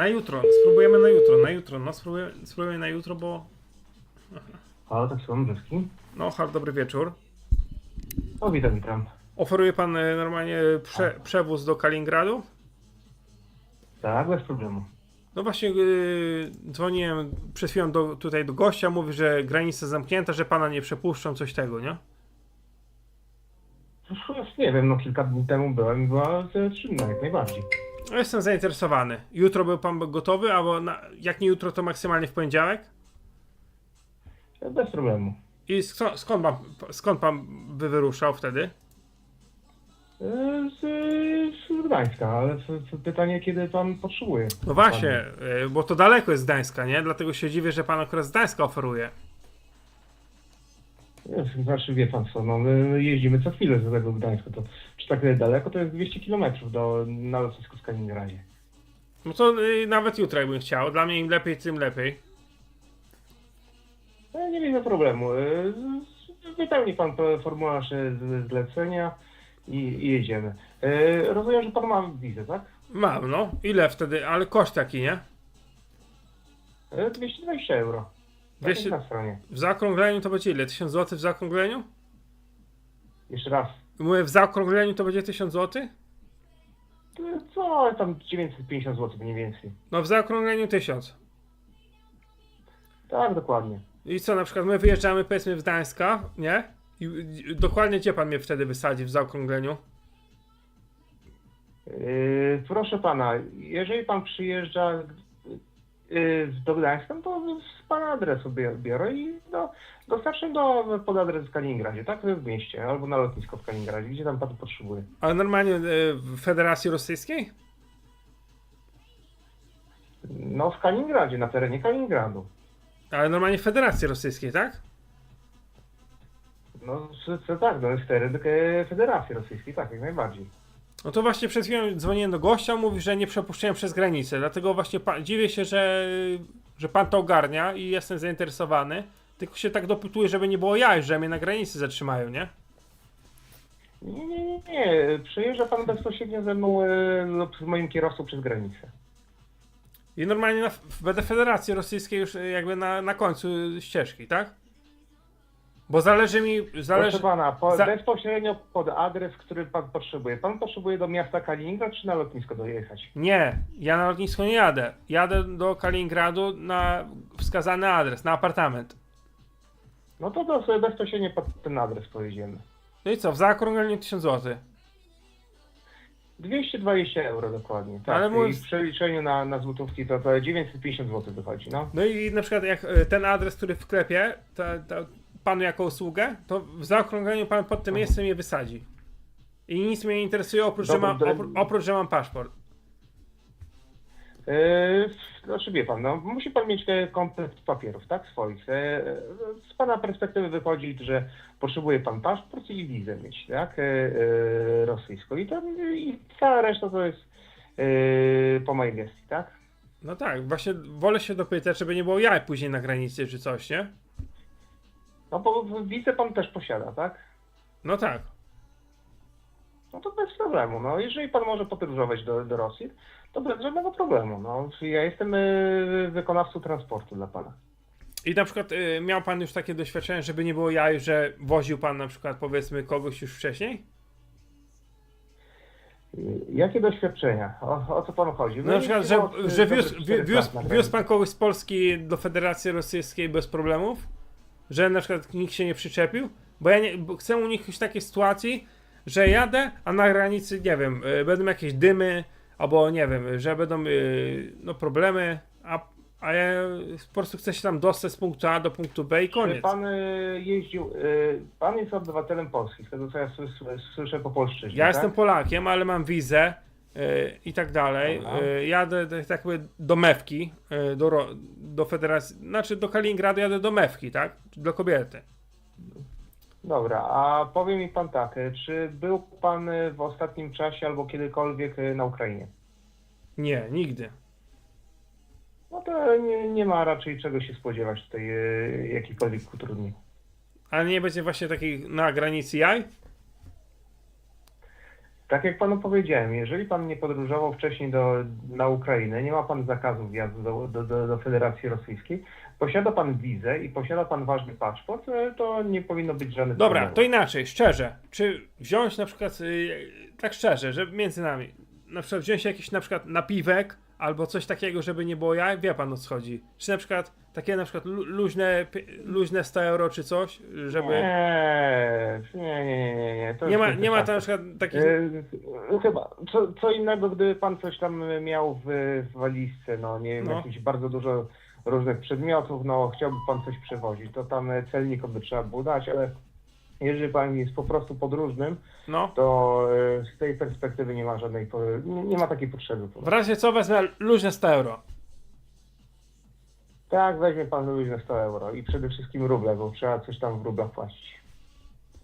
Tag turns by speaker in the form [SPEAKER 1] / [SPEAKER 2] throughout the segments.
[SPEAKER 1] Na jutro, spróbujemy na jutro, na jutro, no spróbujemy, spróbujemy na jutro, bo...
[SPEAKER 2] Halo, tak słucham, Brzeski.
[SPEAKER 1] No, hal, dobry wieczór.
[SPEAKER 2] O, witam, witam.
[SPEAKER 1] Oferuje pan e, normalnie prze, przewóz do Kaliningradu?
[SPEAKER 2] Tak, bez problemu.
[SPEAKER 1] No właśnie yy, dzwoniłem przed chwilą do, tutaj do gościa, mówi, że granica zamknięta, że pana nie przepuszczą, coś tego, nie?
[SPEAKER 2] Cóż, nie wiem, no kilka dni temu byłem i była e, czynna, jak najbardziej.
[SPEAKER 1] No, Jestem zainteresowany. Jutro był pan gotowy, albo na, jak nie jutro, to maksymalnie w poniedziałek?
[SPEAKER 2] E, Bez problemu.
[SPEAKER 1] I skąd, skąd, pan, skąd pan by wyruszał wtedy?
[SPEAKER 2] E, Z, z Gdańska, ale pytanie, kiedy pan potrzebuje?
[SPEAKER 1] No właśnie, yy, bo to daleko jest z Gdańska, nie? Dlatego się dziwię, że pan akurat z Gdańska oferuje.
[SPEAKER 2] Znaczy, wie pan co, no my jeździmy co chwilę z tego Gdańska, to czy tak daleko, to jest 200 km do, na lotnisku w Kaliningradzie.
[SPEAKER 1] No to yy, nawet jutro jakbym chciał. Dla mnie im lepiej, tym lepiej.
[SPEAKER 2] E, Nie widzę problemu. Z- Wypełni pan pe- formularz z- zlecenia i, i jedziemy. E, Rozumiem, że pan ma wizę, tak?
[SPEAKER 1] Mam, no. Ile wtedy? Ale koszt taki, nie?
[SPEAKER 2] E, 220 euro.
[SPEAKER 1] 200
[SPEAKER 2] 200... na stronie.
[SPEAKER 1] W zaokrągleniu to będzie ile? 1000 zł w zaokrągleniu?
[SPEAKER 2] Jeszcze raz.
[SPEAKER 1] Mówię, w zaokrągleniu to będzie 1000 zł?
[SPEAKER 2] Co tam 950 zł mniej więcej.
[SPEAKER 1] No w zaokrągleniu 1000.
[SPEAKER 2] Tak, dokładnie.
[SPEAKER 1] I co, na przykład my wyjeżdżamy powiedzmy w Gdańska, nie? I i dokładnie gdzie pan mnie wtedy wysadzi w zaokrągleniu?
[SPEAKER 2] E, Proszę pana, jeżeli pan przyjeżdża do Gdańska, no to z pana adresu bie- biorę i do, dostarczę do, pod adres w Kaliningradzie, tak? W mieście, albo na lotnisko w Kaliningradzie, gdzie tam pan potrzebuje.
[SPEAKER 1] Ale normalnie e, w Federacji Rosyjskiej?
[SPEAKER 2] No w Kaliningradzie, na terenie Kaliningradu.
[SPEAKER 1] Ale normalnie w Federacji Rosyjskiej, tak?
[SPEAKER 2] No tak, no jest teren e, Federacji Rosyjskiej, tak, jak najbardziej.
[SPEAKER 1] No to właśnie przed chwilą dzwoniłem do gościa, mówi, że nie przepuszczają przez granicę. Dlatego właśnie pa- dziwię się, że, że pan to ogarnia i jestem zainteresowany. Tylko się tak dopytuję, żeby nie było jaj, że mnie na granicy zatrzymają, nie?
[SPEAKER 2] Nie, nie, nie, nie. Przejeżdża pan bezpośrednio ze mną e, lub z moim kierowcą przez granicę.
[SPEAKER 1] I normalnie na, w- będę Federacji Rosyjskiej już e, jakby na, na końcu ścieżki, tak? Bo zależy mi, zależy...
[SPEAKER 2] Proszę pana, po,
[SPEAKER 1] za-
[SPEAKER 2] bezpośrednio pod adres, który pan potrzebuje. Pan potrzebuje do miasta Kaliningrad czy na lotnisko dojechać?
[SPEAKER 1] Nie, ja na lotnisko nie jadę. Jadę do Kaliningradu na wskazany adres, na apartament.
[SPEAKER 2] No to, to sobie bezpośrednio pod ten adres pojedziemy.
[SPEAKER 1] No i co, w zaokrągleniu 1000 zł.
[SPEAKER 2] 220 euro dokładnie. Tak.
[SPEAKER 1] Ale mój-
[SPEAKER 2] w przeliczeniu na, na złotówki to, to 950 zł wychodzi, no.
[SPEAKER 1] No i na przykład jak e, ten adres, który w sklepie, to, to panu jako usługę, to w zaokrągleniu pan pod tym miejscem je wysadzi. I nic mnie nie interesuje oprócz, że,
[SPEAKER 2] Dobra,
[SPEAKER 1] mam, oprócz, że mam paszport.
[SPEAKER 2] Yy, znaczy wie pan, no, musi pan mieć e, komplet papierów, tak, swoich. E, e, z pana perspektywy wychodzi, że potrzebuje pan paszport i wizę mieć, tak, e, e, rosyjską. I, to, I cała reszta to jest e, po mojej gestii, tak?
[SPEAKER 1] No tak, właśnie wolę się dopytać, żeby nie było jaj później na granicy czy coś, nie?
[SPEAKER 2] No bo wizę pan też posiada, tak?
[SPEAKER 1] No tak.
[SPEAKER 2] No to bez problemu. No, jeżeli pan może podróżować do, do Rosji, to bez żadnego problemu. No, ja jestem e, wykonawcą transportu dla pana.
[SPEAKER 1] I na przykład y, miał pan już takie doświadczenie, żeby nie było jaj, że woził pan na przykład powiedzmy kogoś już wcześniej?
[SPEAKER 2] Y, Jakie doświadczenia? O, o co panu chodzi?
[SPEAKER 1] No, na przykład, że,
[SPEAKER 2] y,
[SPEAKER 1] że wiózł, wi-
[SPEAKER 2] czterech
[SPEAKER 1] wiózł,
[SPEAKER 2] lat na
[SPEAKER 1] wiózł
[SPEAKER 2] granicy.
[SPEAKER 1] pan kogoś z Polski do Federacji Rosyjskiej bez problemów? Że na przykład nikt się nie przyczepił? Bo ja nie, bo chcę uniknąć takiej sytuacji, że jadę, a na granicy, nie wiem, y, będą jakieś dymy, albo nie wiem, że będą y, no, problemy, a, a ja po prostu chcę się tam dostać z punktu A do punktu B i koniec.
[SPEAKER 2] pan y, jeździł, y, pan jest obywatelem Polski, z tego co ja słys- słyszę po polszczyźnie,
[SPEAKER 1] Ja
[SPEAKER 2] tak?
[SPEAKER 1] jestem Polakiem, ale mam wizę i tak dalej. Y, jadę tak tak jakby do Mewki, do, do Federacji, znaczy do Kaliningradu jadę do Mewki, tak? Do kobiety.
[SPEAKER 2] Dobra, a powie mi pan tak, czy był pan w ostatnim czasie albo kiedykolwiek na Ukrainie?
[SPEAKER 1] Nie, nigdy.
[SPEAKER 2] No to nie, nie ma raczej czego się spodziewać tutaj, jakichkolwiek utrudnień.
[SPEAKER 1] Ale nie będzie właśnie takiej na granicy jaj?
[SPEAKER 2] Tak jak panu powiedziałem, jeżeli pan nie podróżował wcześniej do, na Ukrainę, nie ma pan zakazu wjazdu do, do, do, do Federacji Rosyjskiej, posiada pan wizę i posiada pan ważny paszport, e, to nie powinno być żadnych
[SPEAKER 1] Dobra, to inaczej, szczerze. Czy wziąć na przykład, y, tak szczerze, że między nami, na przykład wziąć jakiś na przykład napiwek albo coś takiego, żeby nie było jaj, wie pan o co chodzi. Czy na przykład takie na przykład lu- luźne, luźne 100 euro czy coś, żeby...
[SPEAKER 2] Nie, nie, nie, nie, nie. To
[SPEAKER 1] Nie
[SPEAKER 2] już
[SPEAKER 1] ma,
[SPEAKER 2] jest
[SPEAKER 1] nie ma
[SPEAKER 2] tak.
[SPEAKER 1] tam na przykład takich...
[SPEAKER 2] E, Chyba. Co, co innego, gdyby pan coś tam miał w, w walizce, no nie wiem,
[SPEAKER 1] No.
[SPEAKER 2] jakieś bardzo dużo różnych przedmiotów, no chciałby pan coś przewozić, to tam e, celnikom by trzeba było dać, ale jeżeli pan jest po prostu podróżnym,
[SPEAKER 1] No.
[SPEAKER 2] to e, z tej perspektywy nie ma żadnej, po- nie, nie ma takiej potrzeby.
[SPEAKER 1] W razie co wezmę luźne 100 euro.
[SPEAKER 2] Tak, weźmie pan luźne 100 euro i przede wszystkim ruble, bo trzeba coś tam w rublach płacić.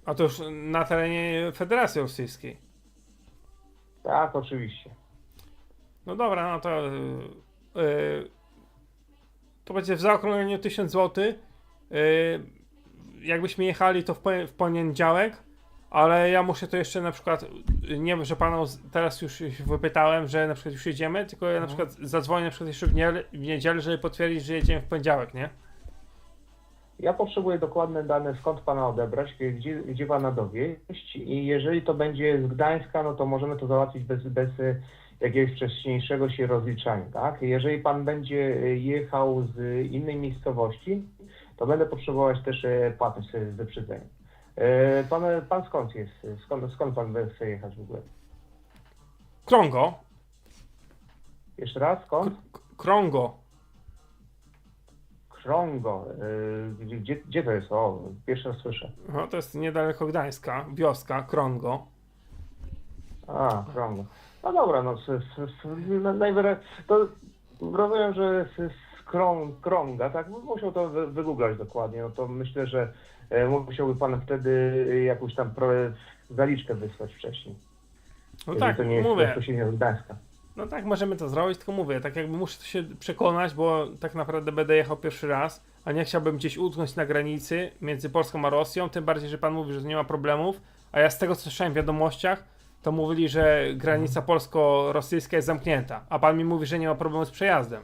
[SPEAKER 1] A to już na terenie Federacji Rosyjskiej.
[SPEAKER 2] Tak, oczywiście.
[SPEAKER 1] No dobra, no to. Yy, to będzie w zaokrągleniu 1000 zł. Yy, jakbyśmy jechali to w, w poniedziałek, ale ja muszę to jeszcze na przykład. Nie wiem, że panu teraz już wypytałem, że na przykład już jedziemy, tylko ja na przykład zadzwonię na przykład jeszcze w, nie, w niedzielę, żeby potwierdzić, że jedziemy w poniedziałek, nie?
[SPEAKER 2] Ja potrzebuję dokładne dane, skąd pana odebrać, gdzie, gdzie pana dowieść i jeżeli to będzie z Gdańska, no to możemy to załatwić bez, bez e, jakiegoś wcześniejszego się rozliczania, tak? Jeżeli pan będzie e, jechał z innej miejscowości, to będę potrzebować też e, płatność z wyprzedzeniem. E, Pan, pan skąd jest? Skąd, skąd pan chce jechać w ogóle?
[SPEAKER 1] Krągo.
[SPEAKER 2] Jeszcze raz, skąd?
[SPEAKER 1] K- krągo.
[SPEAKER 2] Krągo. E, Gdzie, gdzie, to jest? O, pierwszy raz słyszę.
[SPEAKER 1] No, to jest niedaleko Gdańska, wioska, Krągo.
[SPEAKER 2] A, krągo. No dobra, no najwyraźniej to rozumiem, że z, z krą, krąga, tak? Musiał to wy, wygooglać dokładnie, no to myślę, że e, musiałby pan wtedy jakąś tam zaliczkę wysłać wcześniej.
[SPEAKER 1] No
[SPEAKER 2] jeżeli
[SPEAKER 1] tak,
[SPEAKER 2] to nie jest
[SPEAKER 1] mówię.
[SPEAKER 2] bezpośrednio z Gdańska.
[SPEAKER 1] No tak, możemy to zrobić, tylko mówię, tak jakby muszę się przekonać, bo tak naprawdę będę jechał pierwszy raz, a nie chciałbym gdzieś utknąć na granicy między Polską a Rosją, tym bardziej, że pan mówi, że nie ma problemów, a ja z tego co słyszałem w wiadomościach, to mówili, że granica polsko-rosyjska jest zamknięta, a pan mi mówi, że nie ma problemu z przejazdem.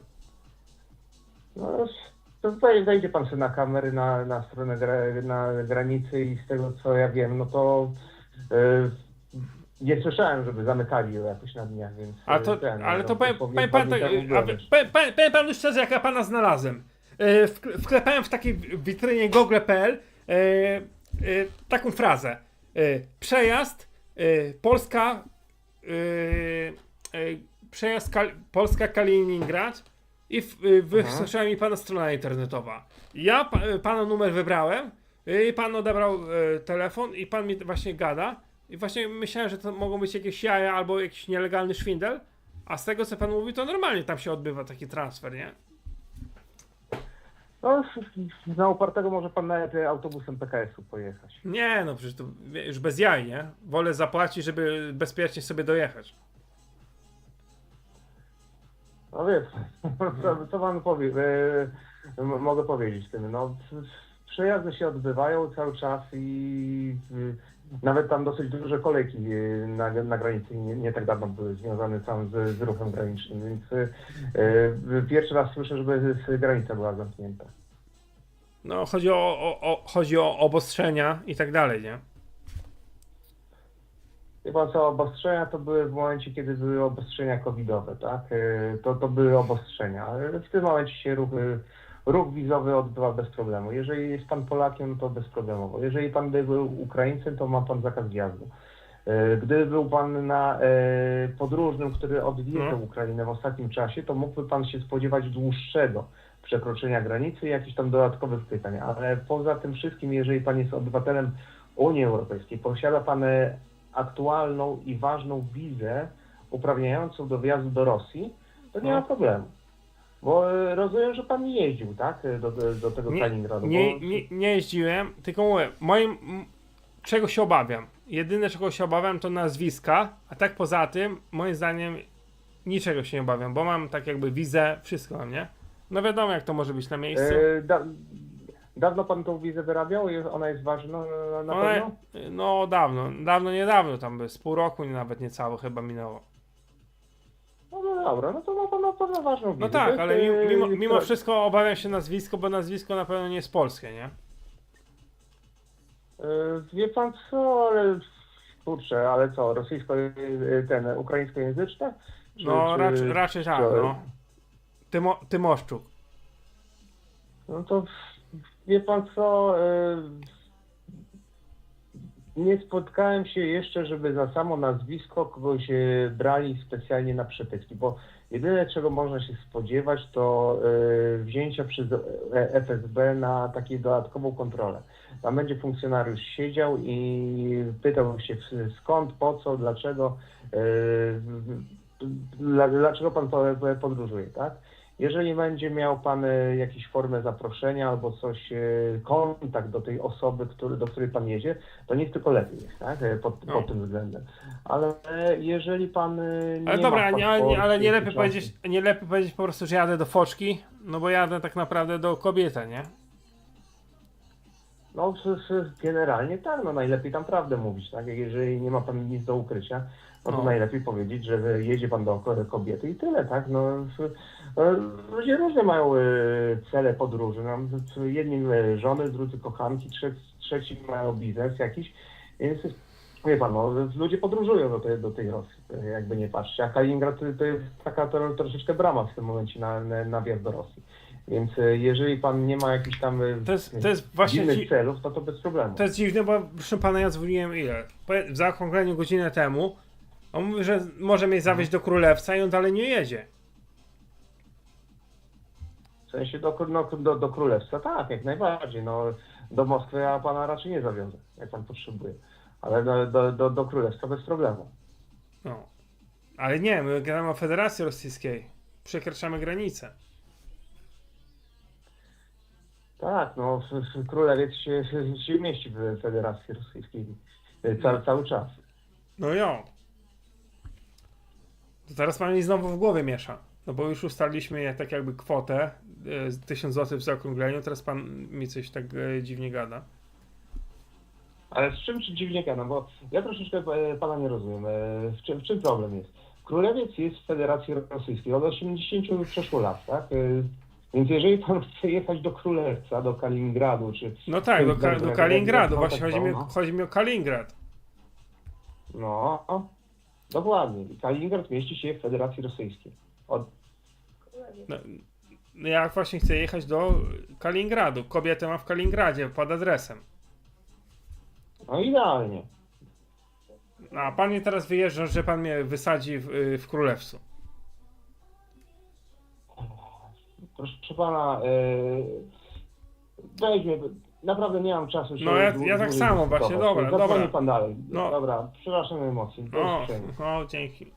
[SPEAKER 2] No, to tutaj zejdzie pan sobie na kamery na, na stronę gra, na granicy i z tego co ja wiem, no to e, nie słyszałem, żeby zamykali ją jakoś na dniach, więc...
[SPEAKER 1] A to,
[SPEAKER 2] e, ten,
[SPEAKER 1] ale
[SPEAKER 2] no,
[SPEAKER 1] to powiem, pan, tak,
[SPEAKER 2] wierzyć.
[SPEAKER 1] powiem, powiem, powiem panu szczerze, jak ja pana znalazłem. Wk- Wklepałem w takiej witrynie google.pl e, e, taką frazę. E, Przejazd e, Polska e, e, przejazd Kal Polska Kaliningrad i w- e, wyskoczyła mi pana strona internetowa. Ja pa, e, pana numer wybrałem e, i pan odebrał e, telefon i pan mi właśnie gada. I właśnie myślałem, że to mogą być jakieś jaja albo jakiś nielegalny szwindel. A z tego co pan mówi, to normalnie tam się odbywa taki transfer, nie?
[SPEAKER 2] No, na upartego może pan e, autobusem PKS-u pojechać.
[SPEAKER 1] Nie, no przecież to wie- już bez jaj, nie? Wolę zapłacić, żeby bezpiecznie sobie dojechać.
[SPEAKER 2] No wiesz, co, co pan powie, e, mogę powiedzieć tym, no przejazdy się odbywają cały czas i e, nawet tam dosyć duże kolejki e, na, na granicy nie, nie tak dawno były związane sam z, z ruchem granicznym, więc e, pierwszy raz słyszę, żeby granica była zamknięta.
[SPEAKER 1] No, chodzi o, o, o, chodzi o obostrzenia i tak dalej, nie?
[SPEAKER 2] Pan co, obostrzenia to były w momencie, kiedy były obostrzenia covidowe, tak? E, To, to były obostrzenia. ale W tym momencie się ruch, e, ruch wizowy odbywa bez problemu. Jeżeli jest pan Polakiem, to bezproblemowo. Jeżeli pan by był Ukraińcem, to ma pan zakaz wjazdu. E, Gdyby był pan na podróżnym, który odwiedzał
[SPEAKER 1] No.
[SPEAKER 2] Ukrainę w ostatnim czasie, to mógłby pan się spodziewać dłuższego przekroczenia granicy i jakichś tam dodatkowych pytań. Ale poza tym wszystkim, jeżeli pan jest obywatelem Unii Europejskiej, posiada pan aktualną i ważną wizę uprawniającą do wjazdu do Rosji, to nie
[SPEAKER 1] No.
[SPEAKER 2] ma problemu. Bo e, rozumiem, że pan nie jeździł, tak? e, Do, do, tego
[SPEAKER 1] Nie,
[SPEAKER 2] Kaliningradu.
[SPEAKER 1] nie,
[SPEAKER 2] bo...
[SPEAKER 1] nie, nie jeździłem, tylko mówię, moim, czego się obawiam? Jedyne czego się obawiam to nazwiska, a tak poza tym, moim zdaniem, niczego się nie obawiam, bo mam tak jakby wizę, wszystko mam, nie? No wiadomo jak to może być na miejscu.
[SPEAKER 2] E, da, Dawno pan tą wizę wyrabiał? Jest- Ona jest ważna na, na
[SPEAKER 1] One,
[SPEAKER 2] pewno?
[SPEAKER 1] no dawno, dawno, niedawno, tam by z pół roku, nawet niecałe chyba minęło.
[SPEAKER 2] No, no dobra, no to ma pan na pewno ważną wizę.
[SPEAKER 1] No
[SPEAKER 2] To
[SPEAKER 1] tak,
[SPEAKER 2] jest,
[SPEAKER 1] ale
[SPEAKER 2] e,
[SPEAKER 1] mimo, mimo,
[SPEAKER 2] która-
[SPEAKER 1] wszystko obawiam się nazwisko, bo nazwisko na pewno nie jest polskie, nie?
[SPEAKER 2] E, Wie pan co, ale kurczę, ale co, rosyjsko, e, ten, ukraińskojęzyczne? Czy-
[SPEAKER 1] No
[SPEAKER 2] czy-
[SPEAKER 1] raczej, raczej tak, no. Tymo, Tymoszczuk.
[SPEAKER 2] No to wie pan co, e, nie spotkałem się jeszcze, żeby za samo nazwisko kogoś e, brali specjalnie na przytyki, bo jedyne czego można się spodziewać to e, wzięcia przez e, FSB na taką dodatkową kontrolę. Tam będzie funkcjonariusz siedział i pytał się skąd, po co, dlaczego, e, dla- dlaczego pan po- podróżuje, tak? Jeżeli będzie miał Pan e, jakąś formę zaproszenia albo coś, e, kontakt do tej osoby, który, do której Pan jedzie, to niech tylko lepiej tak? E, Pod,
[SPEAKER 1] No.
[SPEAKER 2] pod tym względem. Ale jeżeli Pan nie
[SPEAKER 1] Ale dobra,
[SPEAKER 2] ma
[SPEAKER 1] nie, ale, nie, ale nie lepiej powiedzieć, nie lepiej powiedzieć po prostu, że jadę do foczki, no bo jadę tak naprawdę do kobiety, nie?
[SPEAKER 2] No generalnie tak, no najlepiej tam prawdę mówić, tak? Jeżeli nie ma Pan nic do ukrycia, no to
[SPEAKER 1] No.
[SPEAKER 2] najlepiej powiedzieć, że jedzie Pan do ko- kobiety i tyle, tak? No ludzie różne mają e, cele podróży, no, jedni e, żony, drudzy kochanki, trzeci, trzeci mają biznes jakiś, więc wie Pan, no ludzie podróżują do tej, do tej Rosji, jakby nie patrzcie, a Kaliningrad to, to jest taka to, troszeczkę brama w tym momencie na, na, na wjazd do Rosji. Więc e, jeżeli pan nie ma jakichś tam e,
[SPEAKER 1] To jest, to jest właśnie
[SPEAKER 2] dziwnych
[SPEAKER 1] dzi-
[SPEAKER 2] celów, to to bez problemu.
[SPEAKER 1] to jest dziwne, bo proszę pana, ja dzwoniłem ile? W zaokrągleniu godzinę temu. On mówi, że może mnie zawieźć do Królewca i on dalej nie jedzie.
[SPEAKER 2] W sensie do, no, do, do Królestwa, tak, jak najbardziej. No, do Moskwy ja pana raczej nie zawiozę, jak pan potrzebuje. Ale do, do, do, do Królestwa bez problemu.
[SPEAKER 1] No. Ale nie, my gadamy o Federacji Rosyjskiej. Przekraczamy granicę.
[SPEAKER 2] Tak, no królewiec się, się mieści w Federacji Rosyjskiej e, ca, cały czas.
[SPEAKER 1] No jo. To teraz pan mi znowu w głowie miesza. No bo już ustaliliśmy tak jakby kwotę z 1000 zł w zaokrągleniu, teraz pan mi coś tak e, dziwnie gada.
[SPEAKER 2] Ale z czym czy dziwnie gadam, bo ja troszeczkę e, pana nie rozumiem. W czym, w czym problem jest? Królewiec jest w Federacji Rosyjskiej od 80 przeszło lat, tak? Więc jeżeli pan chce jechać do Królewca, do Kaliningradu, czy
[SPEAKER 1] No tak, do, Ka- do Kaliningradu. Właśnie chodzi mi, chodzi mi o Kaliningrad.
[SPEAKER 2] No, dokładnie. Kaliningrad mieści się w Federacji Rosyjskiej. Od...
[SPEAKER 1] No, no ja właśnie chcę jechać do Kaliningradu. Kobietę mam w Kaliningradzie pod adresem.
[SPEAKER 2] No idealnie.
[SPEAKER 1] No, A pan mnie teraz wyjeżdża, że pan mnie wysadzi w, y, w Królewcu.
[SPEAKER 2] Proszę pana, e, weźmie, naprawdę nie mam czasu
[SPEAKER 1] No, ja- ja tak samo, właśnie, dobra,
[SPEAKER 2] Zadzwoni
[SPEAKER 1] dobra.
[SPEAKER 2] pan dalej.
[SPEAKER 1] No.
[SPEAKER 2] Dobra, przepraszam emocje. Do
[SPEAKER 1] O,
[SPEAKER 2] usłyszenia.
[SPEAKER 1] o, dzięki.